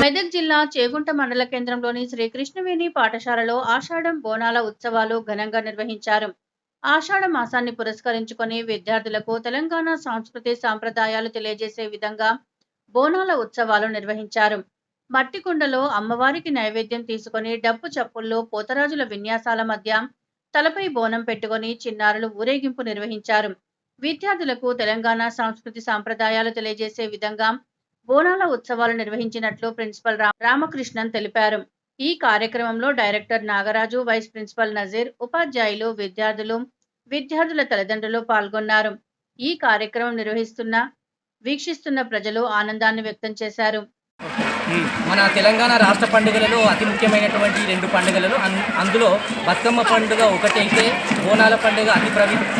మెదక్ జిల్లా చేగుంట మండల కేంద్రంలోని శ్రీ కృష్ణవేణి పాఠశాలలో ఆషాఢం బోనాల ఉత్సవాలు ఘనంగా నిర్వహించారు. ఆషాఢ మాసాన్ని పురస్కరించుకొని విద్యార్థులకు తెలంగాణ సంస్కృతి సాంప్రదాయాలు తెలియజేసే విధంగా బోనాల ఉత్సవాలు నిర్వహించారు. మట్టి కుండలో అమ్మవారికి నైవేద్యం తీసుకొని డప్పు చప్పుల్లో పోతరాజుల విన్యాసాల మధ్య తలపై బోనం పెట్టుకొని చిన్నారులు ఊరేగింపు నిర్వహించారు. విద్యార్థులకు తెలంగాణ సంస్కృతి సాంప్రదాయాలు తెలియజేసే విధంగా బోనాల ఉత్సవాలు నిర్వహించినట్లు ప్రిన్సిపల్ రా- రామకృష్ణన్ తెలిపారు. ఈ కార్యక్రమంలో director Nagaraju vice principal Nazeer ఉపాధ్యాయులు విద్యార్థులు విద్యార్థుల తల్లిదండ్రులు పాల్గొన్నారు. ఈ కార్యక్రమం నిర్వహిస్తున్న వీక్షిస్తున్న ప్రజలు ఆనందాన్ని వ్యక్తం చేశారు. మన తెలంగాణ రాష్ట్ర పండుగలలో అతి ముఖ్యమైనటువంటి రెండు పండుగలు అందులో బతుకమ్మ పండుగ ఒకటైతే బోనాల పండుగ అతి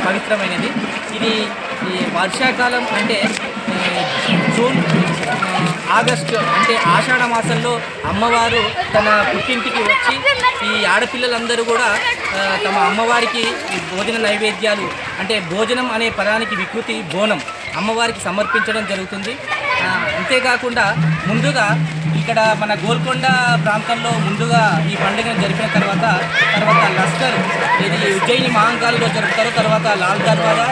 పవిత్రమైనది. ఇది ఈ వర్షాకాలం అంటే జూన్ ఆగస్టు అంటే ఆషాఢ మాసంలో అమ్మవారు తన పుట్టింటికి వచ్చి ఈ ఆడపిల్లలందరూ కూడా తమ అమ్మవారికి భోజన నైవేద్యాలు అంటే భోజనం అనే పదానికి వికృతి బోనం అమ్మవారికి సమర్పించడం జరుగుతుంది. అంతేకాకుండా ముందుగా ఇక్కడ మన గోల్కొండ ప్రాంతంలో ముందుగా ఈ పండుగను జరిపిన తర్వాత తర్వాత లస్కర్ ఇది ఉజ్జయిని మహాంకాల్లో జరుపుతారు తర్వాత లాల్ దర్వాజా.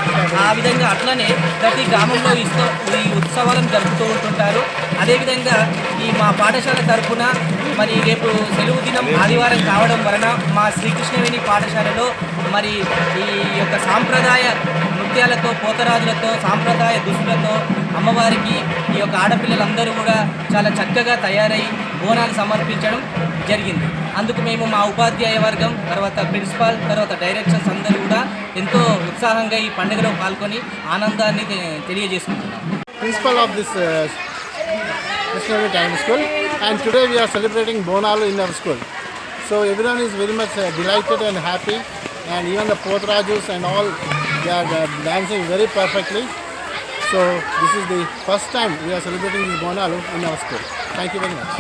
ఆ విధంగా అట్లనే ప్రతి గ్రామంలో ఇస్తూ ఈ ఉత్సవాలను జరుపుతూ ఉంటుంటారు. అదేవిధంగా ఈ మా పాఠశాల తరఫున మరి రేపు సెలవు దినం ఆదివారం కావడం వలన మా శ్రీకృష్ణవేణి పాఠశాలలో మరి ఈ యొక్క సాంప్రదాయ నృత్యాలతో పోతరాజులతో సాంప్రదాయ దుస్తులతో అమ్మవారికి ఈ యొక్క ఆడపిల్లలందరూ కూడా చాలా చక్కగా తయారై బోనాలు సమర్పించడం జరిగింది. అందుకు మేము మా ఉపాధ్యాయ వర్గం తర్వాత ప్రిన్సిపాల్ తర్వాత డైరెక్షన్స్ అందరూ కూడా ఎంతో ఉత్సాహంగా ఈ పండుగలో పాల్గొని ఆనందాన్ని తె- తెలియజేసుకుంటున్నాం. Principal of this uh, Krishnavati Primary School and today we are celebrating Bonalu in our school. So everyone is very much uh, delighted and happy and even the Pothrajus and all they are uh, dancing very perfectly. So this is the first time we are celebrating this Bonalu in our school. Thank you very much.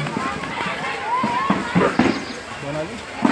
Bonalu.